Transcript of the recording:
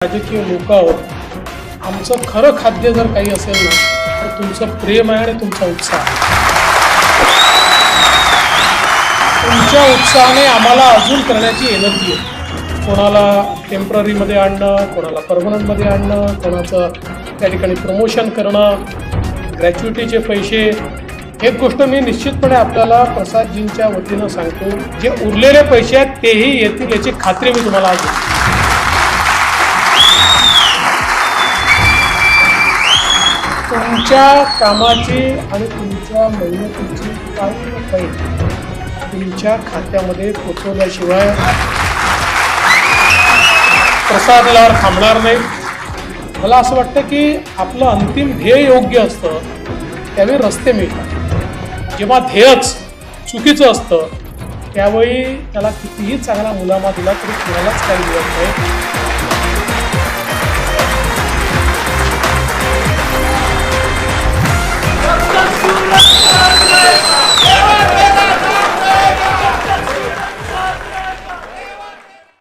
राजकीय लोक आहोत आमचं खरं खाद्य जर काही असेल ना तर तुमचं प्रेम आहे आणि तुमचा उत्साह तुमच्या उत्साहाने आम्हाला अजून करण्याची एनर्जी आहे. कोणाला टेम्पररीमध्ये आणणं कोणाला परमनंटमध्ये आणणं कोणाचं त्या ठिकाणी प्रमोशन करणं ग्रॅच्युटीचे पैसे एक गोष्ट मी निश्चितपणे आपल्याला प्रसादजींच्या वतीनं सांगतो जे उरलेले पैसे आहेत तेही येतील याची खात्री मी तुम्हाला आज तुमच्या कामाची आणि तुमच्या मेहनतीची काही पैल काही तुमच्या खात्यामध्ये पोचवल्याशिवाय प्रसाद आल्यावर थांबणार नाही. मला असं वाटतं की आपलं अंतिम ध्येय योग्य असतं त्यावेळी रस्ते मिळतात. जेव्हा ध्येयच चुकीचं असतं त्यावेळी त्याला कितीही चांगला मुलामा दिला तरी कुणालाच काही मिळत नाही.